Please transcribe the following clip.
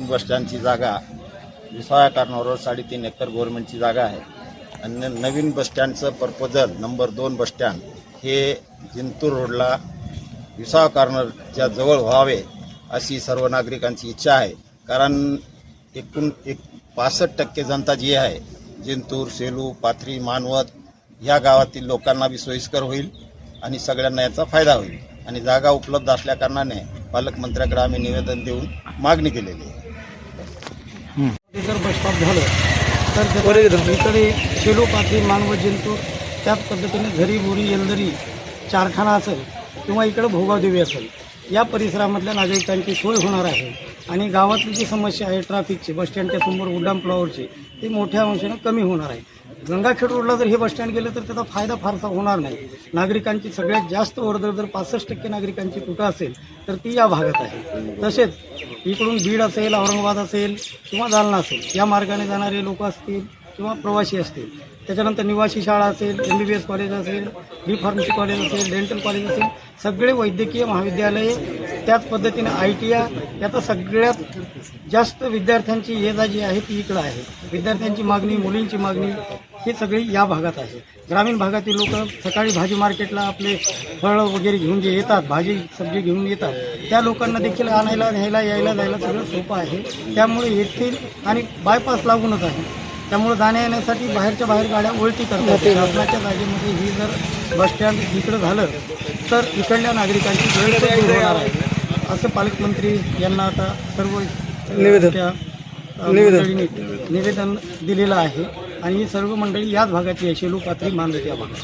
बस स्टँडची जागा विसाव्या कारणावर साडेतीन एकर गव्हर्नमेंटची जागा आहे. आणि नवीन बस स्टँडचं प्रपोजल नंबर दोन बस स्टँड हे जिंतूर रोडला विसावा कॉर्नरच्या जवळ व्हावे अशी सर्व नागरिकांची इच्छा आहे. कारण एकूण एक पासष्ट टक्के जनता जी आहे जिंतूर सेलू पाथरी मानवत ह्या गावातील लोकांना बी सोयीस्कर होईल आणि सगळ्यांना याचा फायदा होईल. आणि जागा उपलब्ध असल्याकारणाने पालकमंत्र्याकडे आम्ही निवेदन देऊन मागणी केलेली आहे. ते जर बस स्टॉप झालं तर इकडे शेलू पाथरी मानव जिंतूर त्याच पद्धतीने झरी बोरी येलदरी चारखाना असेल किंवा इकडं भोगावदेवी असेल या परिसरामधल्या नागरिकांची सोय होणार आहे. आणि गावातली जी समस्या आहे ट्रॅफिकची बस स्टँडच्या समोर उड्डाण फ्लॉवरची ती मोठ्या अंशाने कमी होणार आहे. गंगाखेड रोडला जर हे बस स्टँड गेलं तर त्याचा फायदा फारसा होणार नाही. नागरिकांची सगळ्यात जास्त वर्दळ जर पासष्ट टक्के नागरिकांची कुठं असेल तर ती या भागात आहे. तसेच इकडून बीड असेल औरंगाबाद असेल किंवा जालना असेल या मार्गाने जाणारे लोक असतील किंवा प्रवासी असतील. त्याच्यानंतर निवासी शाळा असेल M B B S college असेल बी फार्मसी कॉलेज असेल डेंटल कॉलेज असेल सगळे वैद्यकीय महाविद्यालये त्याच पद्धतीने आय टी आय याचा सगळ्यात जास्त विद्यार्थ्यांची ये जा जी आहे ती इकडं आहे. विद्यार्थ्यांची मागणी मुलींची मागणी ही सगळी या भागात आहे. ग्रामीण भागातील लोक सकाळी भाजी मार्केटला आपले फळं वगैरे घेऊन जे येतात भाजी सब्जी घेऊन येतात त्या लोकांना देखील आणायला न्यायला यायला जायला सगळं सोपं आहे. त्यामुळे येथील आणि बायपास लागूनच आहे. त्यामुळे जाण्या येण्यासाठी बाहेरच्या बाहेर गाड्या ओळखी करतात. शासनाच्या जागेमध्ये ही जर बस स्टँड इकडं झालं तर इकडल्या नागरिकांची दूर होणार आहे. असं पालकमंत्री यांना आता सर्व निवेदन. मंडळींनी निवेदन दिलेलं आहे. आणि ही सर्व मंडळी याच भागाची आहे शेलू पाथरी मानवत या भागात